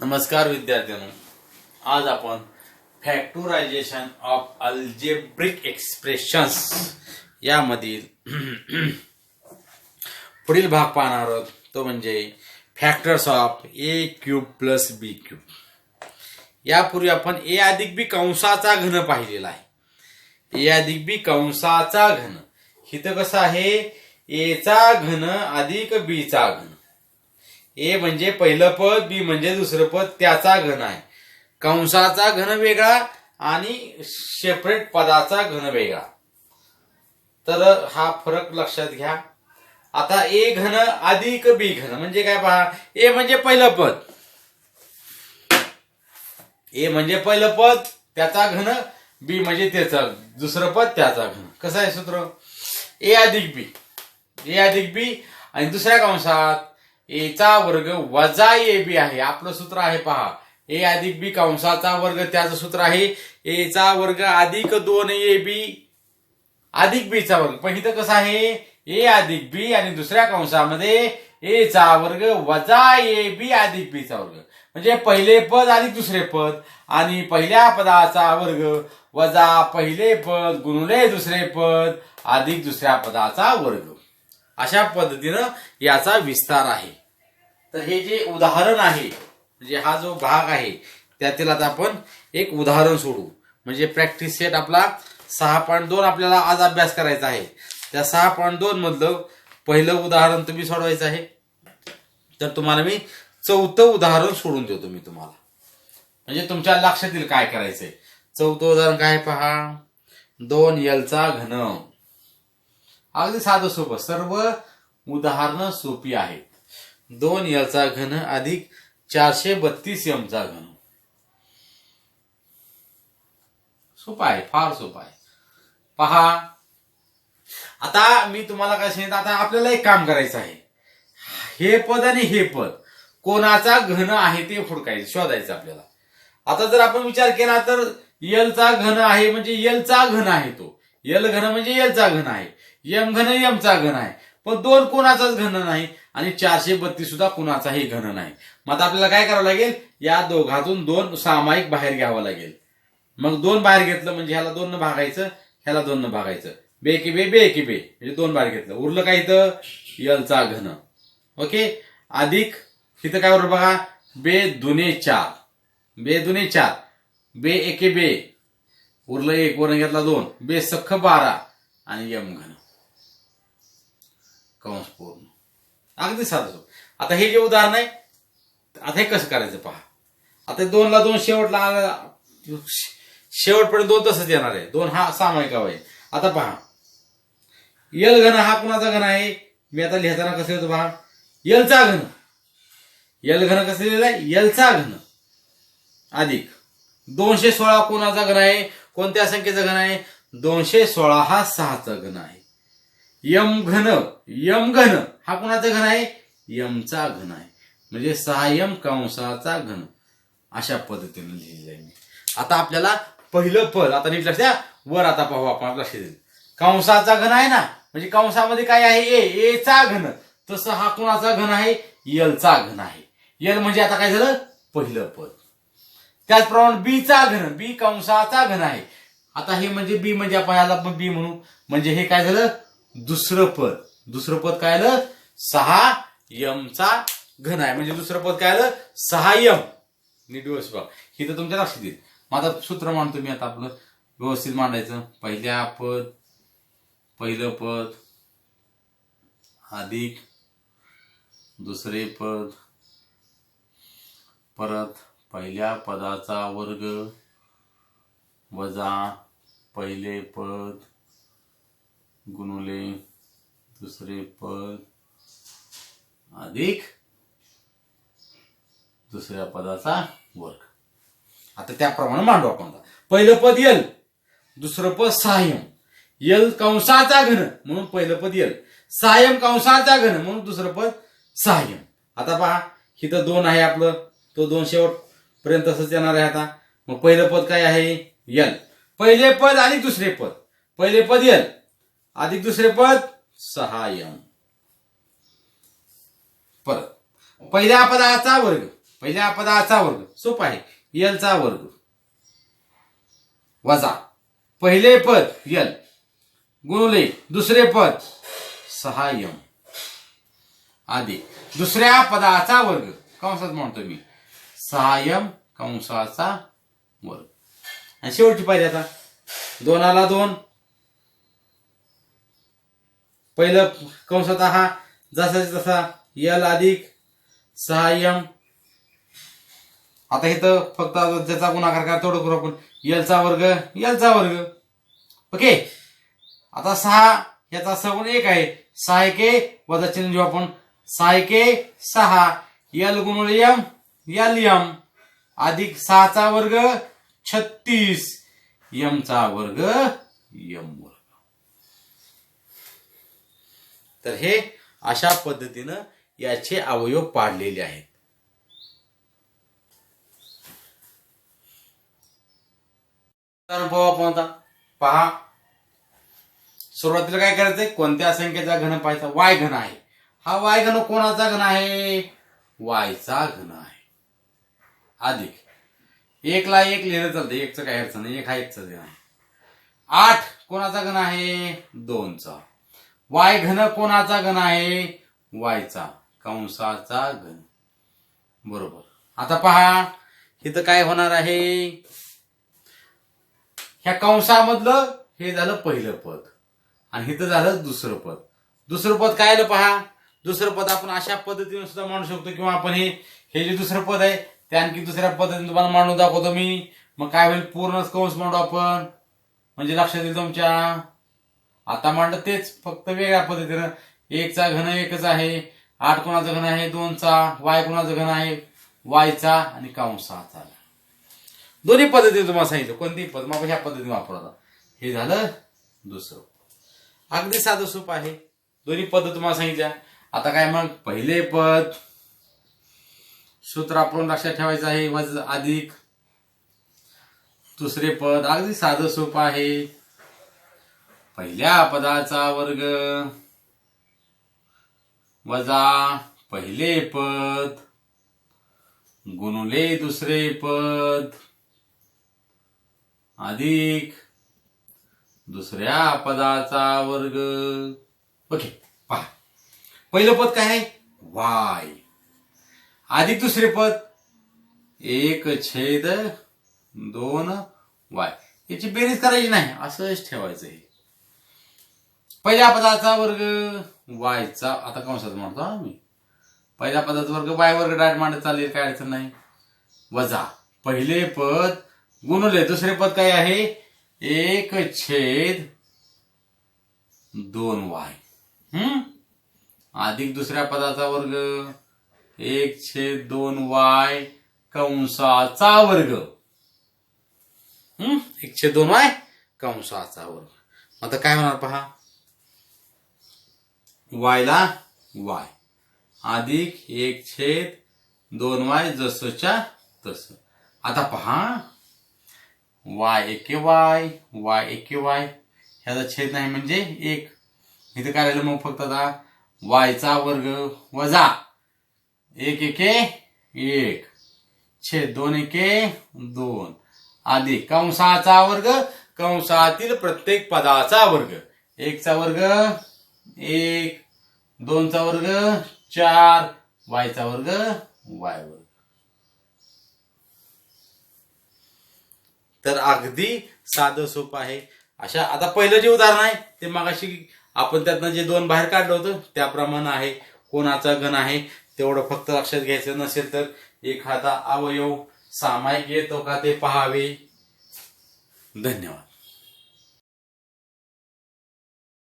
नमस्कार विद्यार्थ्यांनो. आज आपण फॅक्टोरायझेशन ऑफ अल्जेब्रिक एक्सप्रेशन्स यामधील पुढील भाग पाहणार आहोत. तो म्हणजे factors of A cube plus B cube यापूर्वी आपण ए अधिक बी कंसाचा घन पाहिलेला आहे. ए अधिक बी कंसाचा घन. इथं कसं आहे? एचा घन अधिक बीचा घन. ए म्हणजे पहिलं पद बी म्हणजे दुसरं पद त्याचा घन आहे. कंसाचा घन वेगळा आणि सेपरेट पदाचा घन वेगळा. तर हा फरक लक्षात घ्या. आता ए घन अधिक बी घन म्हणजे काय पहा? ए म्हणजे पहिलं पद. ए म्हणजे पहिलं पद त्याचा घन बी म्हणजे त्याचा दुसरं पद त्याचा घन. कसं आहे सूत्र? ए अधिक बी. ए अधिक बी आणि दुसऱ्या कंसात एचा वर्ग वजा ए बी आहे. आपलं सूत्र आहे पहा. ए अधिक बी कंसाचा वर्ग त्याचं सूत्र आहे. एचा वर्ग अधिक दोन ए बी अधिक बीचा वर्ग. पण इथं कसं आहे? ए अधिक बी आणि दुसऱ्या कंसामध्ये ए चा वर्ग वजा ए बी अधिक बीचा वर्ग. म्हणजे पहिले पद आणि दुसरे पद. आणि पहिल्या पदाचा वर्ग वजा पहिले पद गुणले दुसरे पद अधिक दुसऱ्या पदाचा वर्ग. अशा पद्धतीनं याचा विस्तार आहे. तर हे जे उदाहरण आहे म्हणजे हा जो भाग आहे त्यातील आता आपण एक उदाहरण सोडू. म्हणजे प्रॅक्टिस सेट आपला सहा पॉईंट दोन आपल्याला आज अभ्यास करायचा आहे. त्या सहा पॉईंट दोन मधलं पहिलं उदाहरण तुम्ही सोडवायचं आहे. तर तुम्हाला मी चौथं उदाहरण सोडून देतो मी तुम्हाला. म्हणजे तुमच्या लक्षात येईल काय करायचंय. चौथं उदाहरण काय पहा. दोन एलचा घन. अगदी साधं सोपं. सर्व उदाहरणं सोपी आहेत. दोन याचा घन अधिक चारशे बत्तीस यमचा घन. सोपा आहे फार सोपा आहे. पहा. आता मी तुम्हाला काय सांगितलं आता आपल्याला एक काम करायचं आहे. हे पद आणि हे पद कोणाचा घन आहे ते फुडकायचं शोधायचं आपल्याला. आता जर आपण विचार केला तर यलचा घन आहे म्हणजे यलचा घन आहे तो. यल घन म्हणजे यलचा घन आहे. यम घन यमचा घन आहे. पण दोन कोणाचाच घन नाही आणि चारशे बत्तीस सुद्धा कुणाचाही घन नाही. मग आता आपल्याला काय करावं लागेल? या दोघातून दोन सामायिक बाहेर घ्यावं लागेल. मग दोन बाहेर घेतलं म्हणजे ह्याला दोन न भागायचं ह्याला दोन न भागायचं. बे की बे बे की बे. म्हणजे दोन बाहेर घेतलं. उरलं काय इथं? यलचा घन. ओके? अधिक इथं काय उरलं बघा? बे दुने चार. बे दुने चार. बे एके बे. उरलं एक वरण घेतला दोन. बे सख्ख बारा. आणि यम घन. कंस पूर्ण. अगदी साधं आता हे जे उदाहरण आहे आता हे कसं करायचं पहा. आता दोनला दोन शेवटला शेवटपर्यंत दोन तसंच येणार आहे. दोन हा सामायिक आहे. आता पहा. यल घन हा कुणाचा घन आहे? मी आता लिहिताना कसं लिहितो पहा. यलचा घन. यल घन कसं लिहिलं आहे? यलचा घन. अधिक. दोनशे सोळा कोणाचा घन आहे? कोणत्या संख्येचा घन आहे? दोनशे सोळा हा सहाचा घन आहे. यम घन यम घन. हा कोणाचा घन आहे? यमचा घन आहे. म्हणजे सहा यम कंसाचा घन. अशा पद्धतीने लिहिलेलं आहे मी. आता आपल्याला पहिलं पद आता नीट लक्ष द्या. वर आता पाहू आपण लक्ष देईल. कंसाचा घन आहे ना? म्हणजे कंसामध्ये काय आहे? ए एचा घन. तसं हा कोणाचा घन आहे? यलचा घन आहे. यल म्हणजे आता काय झालं? पहिलं पद. त्याचप्रमाणे बीचा घन बी कंसाचा घन आहे. आता हे म्हणजे बी म्हणजे आपण याला पण बी म्हणू. म्हणजे हे काय झालं? दुसरं पद. दुसरं पद काय आलं? सहा यमचा घन आहे. म्हणजे दुसरं पद काय आलं? सहा यम. नीट व्यवस्थित ही तर तुमच्या लक्षात येईल. मग आता सूत्र मांडतो मी आता आपलं. व्यवस्थित मांडायचं. पहिल्या पद पहिलं पद अधिक दुसरे पद परत पहिल्या पदाचा वर्ग वजा पहिले पद गुणुले दुसरे पद अधिक दुसऱ्या पदाचा वर्ग. आता त्याप्रमाणे मांडू आपण पहिलं पद यल दुसरं पद सहाय्यम यल कंसाचा घन म्हणून पहिलं पद यल सहाय्यम कंसाचा घन म्हणून दुसरं पद सहाय्यम आता पहा इथं दोन आहे आपलं. तो दोन शेवट पर्यंत तसंच येणार आहे आता. मग पहिलं पद काय आहे? यल पहिले पद आणि दुसरे पद. पहिले पद यल अधिक दुसरे पद? सहाय्यम. परत. पहिल्या पदाचा वर्ग. पहिल्या पदाचा वर्ग. सोप आहे. यलचा वर्ग. वजा. पहिले पद यल गुणले दुसरे पद सहाय्यम. आधी. दुसऱ्या पदाचा वर्ग. कंसात म्हणतो मी. सहाय्यम कंसाचा वर्ग. आणि शेवटची पाहिजे आता. दोनाला दोन. पहिलं कंसात हा जसा तसा यल अधिक सहा यम आता इथं फक्त ज्याचा गुणाकार करा तेवढं करू आपण. यलचा वर्ग यलचा वर्ग. ओके? आता सहा याचा सगुण एक आहे. सहा एके वजा चिन्ह घेऊ आपण. सहा एके सहा. यल गुणुळ यम यल यम अधिक सहाचा वर्ग छत्तीस. यमचा वर्ग यम वर्ग तर हे अशा पद्धतीनं याचे अवयव पाडलेले आहेत. अनुभव पाहू आपण आता पहा. सुरुवातीला काय करायचंय? कोणत्या संख्येचा घन पाहायचा? वाय घन आहे. हा वाय घन कोणाचा घन आहे? वायचा घन आहे. अधिक एकला एक लिहिलं चालतं एकचं काय अडचण नाही. एक हा एकचा घन आहे. आठ कोणाचा घन आहे? दोनचा. वाय घन कोणाचा घन आहे? वायचा. कंसाचा घन. बरोबर. आता पहा इथं काय होणार आहे? ह्या कंसामधलं हे झालं पहिलं पद. आणि इथं झालं दुसरं पद. दुसरं पद काय आलं पहा? दुसरं पद आपण अशा पद्धतीने सुद्धा मांडू शकतो किंवा आपण हे हे जे दुसरं पद आहे ते आणखी दुसऱ्या पद्धतीने तुम्हाला मांडून दाखवतो मी. मग काय होईल? पूर्णच कंस मांडू आपण. म्हणजे लक्षात येईल तुमच्या. आता मांडलं तेच फक्त वेगळ्या पद्धतीनं. एकचा घन एकच आहे आठ कोणाचा घन आहे दोनचा वाय कोणाचा घन आहे वायचा आणि कंसाचा. दोन्ही पद्धतीने तुम्हाला सांगितलं कोणतीही पद मग ह्या पद्धतीने वापरता हे झालं दुसरं. अगदी साधं सोपं आहे. दोन्ही पद्धत तुम्हाला सांगितल्या. आता काय मग पहिले पद सूत्र आपण लक्षात ठेवायचं आहे वज अधिक. दुसरे पद अगदी साधं सोपं आहे. पहिल्या पदाचा वर्ग. वजा पहिले पद. गुणले दुसरे पद. अधिक दुसऱ्या पदाचा वर्ग. ओके पहा. पहिलं पद काय आहे? वाय. अधिक दुसरे पद. एक छेद दोन वाय. याची बेरीज करायची नाही असंच ठेवायचं हे. पहिल्या पदाचा वर्ग वायचा. आता कंसात म्हणतो हा मी. पहिल्या पदाचा वर्ग वाय वर्ग डाट मांडत चालेल काय अडचण नाही. वजा. पहिले पद गुणले. दुसरे पद काय आहे? एक छेद दोन वाय. हम्म? अधिक दुसऱ्या पदाचा वर्ग एक छेद दोन वाय कंसाचा वर्ग. हम्म? एक छेद दोन वाय कंसाचा वर्ग. आता काय होणार पहा? वायला वाय. अधिक एक छेद दोन वाय जसच्या तस. आता पहा. वाय एके वाय वाय एके वाय. ह्याचा छेद नाही म्हणजे एक. इथं काय राहिलं मग फक्त आता वायचा वर्ग वजा एक एके एक. छेद दोन एके दोन. अधिक कंसाचा वर्ग कंसातील प्रत्येक पदाचा वर्ग. एकचा वर्ग एक. दोनचा वर्ग चार. वायचा वर्ग वाय वर्ग. तर अगदी साधं सोपं आहे. अशा आता पहिलं जे उदाहरण आहे ते मगाशी आपण त्यातनं जे दोन बाहेर काढलं होतं त्याप्रमाणे आहे. कोणाचा घन आहे तेवढं फक्त लक्षात घ्यायचं नसेल तर एखादा अवयव सामायिक येतो का ते पहावे. धन्यवाद.